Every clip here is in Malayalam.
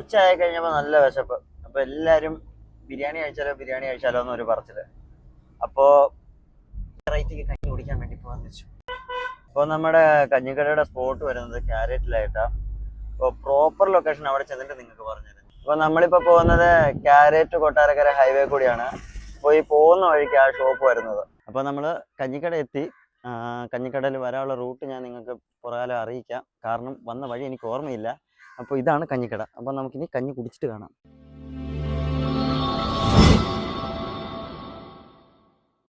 ഉച്ച ആയി കഴിഞ്ഞപ്പോൾ നല്ല വിശപ്പ്. അപ്പൊ എല്ലാരും ബിരിയാണി കഴിച്ചാലോ ബിരിയാണി കഴിച്ചാലോ എന്നൊരു പറച്ചിൽ അപ്പോ വെറൈറ്റിക്ക് കഞ്ഞി കുടിക്കാൻ വേണ്ടി പോകാൻ വെച്ചു. അപ്പോൾ നമ്മുടെ കഞ്ഞിക്കടയുടെ സ്പോട്ട് വരുന്നത് ക്യാരറ്റിലായിട്ടാ അപ്പോൾ പ്രോപ്പർ ലൊക്കേഷൻ അവിടെ ചെന്നിട്ട് നിങ്ങൾക്ക് പറഞ്ഞുതരും. അപ്പോൾ നമ്മളിപ്പോൾ പോകുന്നത് ക്യാരറ്റ് കൊട്ടാരക്കര ഹൈവേ കൂടിയാണ്. അപ്പോൾ ഈ പോകുന്ന വഴിക്ക് ആ ഷോപ്പ് വരുന്നത്. അപ്പോൾ നമ്മൾ കഞ്ഞിക്കട എത്തി. കഞ്ഞിക്കടയിൽ വരാനുള്ള റൂട്ട് ഞാൻ നിങ്ങൾക്ക് പുറകാലം അറിയിക്കാം. കാരണം വന്ന വഴി എനിക്ക് ഓർമ്മയില്ല. അപ്പോൾ ഇതാണ് കഞ്ഞിക്കട. അപ്പോൾ നമുക്കിനി കഞ്ഞി കുടിച്ചിട്ട് കാണാം.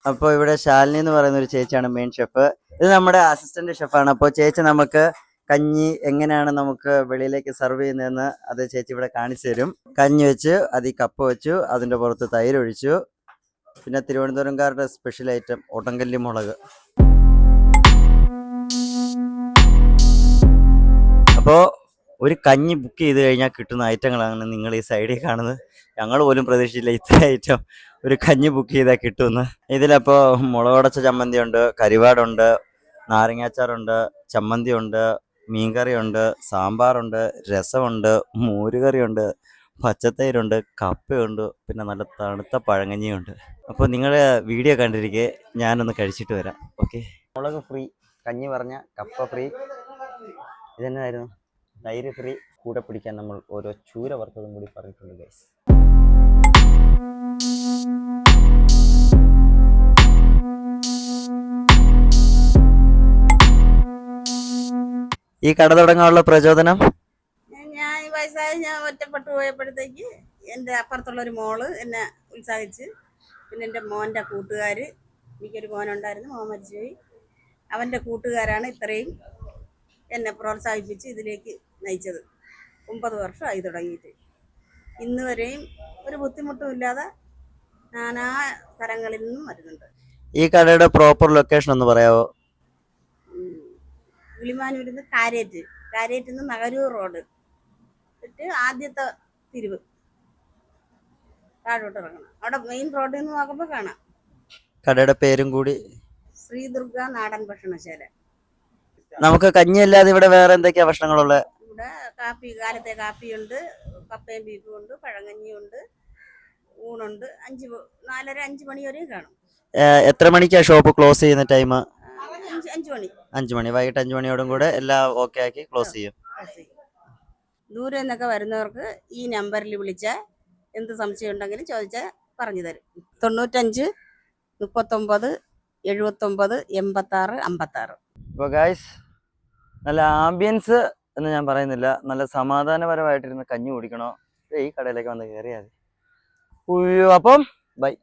അപ്പോൾ ഇവിടെ ശാലിനി എന്ന് പറയുന്ന ഒരു ചേച്ചിയാണ് മെയിൻ ഷെഫ് ഇത് നമ്മുടെ അസിസ്റ്റന്റ് ഷെഫാണ് അപ്പോൾ ചേച്ചി നമുക്ക് കഞ്ഞി എങ്ങനെയാണ് നമുക്ക് വെളിയിലേക്ക് സെർവ് ചെയ്യുന്നതെന്ന് അത് ചേച്ചി ഇവിടെ കാണിച്ചു തരും. കഞ്ഞി വെച്ച് അതിൽ കപ്പ് വെച്ചു അതിന്റെ പുറത്ത് തൈര് ഒഴിച്ചു. പിന്നെ തിരുവനന്തപുരംകാരുടെ സ്പെഷ്യൽ ഐറ്റം ഒട്ടങ്കല്ലി മുളക്. അപ്പോൾ ഒരു കഞ്ഞി ബുക്ക് ചെയ്ത് കഴിഞ്ഞാൽ കിട്ടുന്ന ഐറ്റങ്ങളാണ് നിങ്ങൾ ഈ സൈഡിൽ കാണുന്നത്. ഞങ്ങൾ പോലും പ്രതീക്ഷിച്ചില്ല ഇത്ര ഐറ്റം ഒരു കഞ്ഞി ബുക്ക് ചെയ്താൽ കിട്ടുമെന്ന്. ഇതിലപ്പോൾ മുളകുടച്ച ചമ്മന്തി ഉണ്ട് കരിവാടുണ്ട് നാരങ്ങാച്ചാറുണ്ട് ചമ്മന്തി ഉണ്ട് മീൻകറിയുണ്ട് സാമ്പാറുണ്ട് രസമുണ്ട് മോരുകറിയുണ്ട് പച്ചത്തൈരുണ്ട് കപ്പയുണ്ട് പിന്നെ നല്ല തണുത്ത പഴങ്കഞ്ഞിയുണ്ട് അപ്പോൾ നിങ്ങൾ വീഡിയോ കണ്ടിരിക്കെ ഞാനൊന്ന് കഴിച്ചിട്ട് വരാം. ഓക്കെ മുളക് ഫ്രീ കഞ്ഞി പറഞ്ഞ കപ്പ ഫ്രീ ഇതെന്നായിരുന്നു? ഫ്രീ കൂടെ പിടിക്കാൻ നമ്മൾ ഓരോ ചൂര വറുത്തതും കൂടി പറഞ്ഞിട്ടുണ്ട് ഗൈസ് ഈ കട തുടങ്ങാനുള്ള പ്രചോദനം? ഞാൻ വയസ്സായി ഞാൻ ഒറ്റപ്പെട്ടു പോയപ്പോഴത്തേക്ക് എന്റെ അപ്പുറത്തുള്ള ഒരു മോൾ എന്നെ ഉത്സാഹിച്ച് പിന്നെ എന്റെ മോന്റെ കൂട്ടുകാർ എനിക്കൊരു മോനുണ്ടായിരുന്നു മോൻ മരിച്ചുപോയി. അവന്റെ കൂട്ടുകാരാണ് ഇത്രയും എന്നെ പ്രോത്സാഹിപ്പിച്ച് ഇതിലേക്ക് നയിച്ചത്. ഒമ്പത് വർഷമായി തുടങ്ങിയിട്ട്. ഇന്ന് വരെയും ഒരു ബുദ്ധിമുട്ടും ഇല്ലാതെ നാനാ സ്ഥലങ്ങളിൽ നിന്നും വരുന്നുണ്ട്. ഈ കടയുടെ പ്രോപ്പർ ലൊക്കേഷൻ ഒന്ന് പറയാമോ കിളിമാനൂരിൽ നിന്ന് കാരേറ്റ് കാരേറ്റിൽ നിന്ന് നഗരൂർ റോഡ്. എന്നിട്ട് ആദ്യത്തെ തിരിവ്. താഴോട്ട് ഇറങ്ങണം. അവിടെ മെയിൻ റോഡിൽ നിന്ന് നോക്കുമ്പോൾ കാണാം. കടയുടെ പേരും കൂടി? ശ്രീ ശ്രീദുർഗ നാടൻ ഭക്ഷണശാല. നമുക്ക് കഞ്ഞി അല്ലാതെ ഇവിടെ വേറെ എന്തൊക്കെയാ ഭക്ഷണങ്ങളുള്ളത് ഇവിടെ കാപ്പി കാലത്തെ കാപ്പിയുണ്ട് കപ്പയും ബീഫും ഉണ്ട് പഴങ്കഞ്ഞിയുണ്ട് ഊണുണ്ട്. അഞ്ച് നാലര അഞ്ച് മണി വരെയും കാണും. എത്ര മണിക്കാ ഷോപ്പ് ക്ലോസ് ചെയ്യുന്ന ടൈം അഞ്ച് മണി. അഞ്ചു മണി. വൈകിട്ട് അഞ്ചു മണിയോടും കൂടെ എല്ലാം ഓക്കെ ആക്കി ക്ലോസ് ചെയ്യും. ദൂരെ നിന്നൊക്കെ വരുന്നവർക്ക് ഈ നമ്പറിൽ വിളിച്ച എന്ത് സംശയം ഉണ്ടെങ്കിലും ചോദിച്ചാൽ പറഞ്ഞു തരും. തൊണ്ണൂറ്റഞ്ച് മുപ്പത്തൊമ്പത് എഴുപത്തൊമ്പത് എൺപത്താറ് അമ്പത്താറ്. ഇപ്പൊ ഗായ്സ് നല്ല ആംബിയൻസ് എന്ന് ഞാൻ പറയുന്നില്ല. നല്ല സമാധാനപരമായിട്ടിരുന്ന് കഞ്ഞി കുടിക്കണോ? ഈ കടയിലേക്ക് വന്ന് കയറിയാൽ അപ്പം ബൈ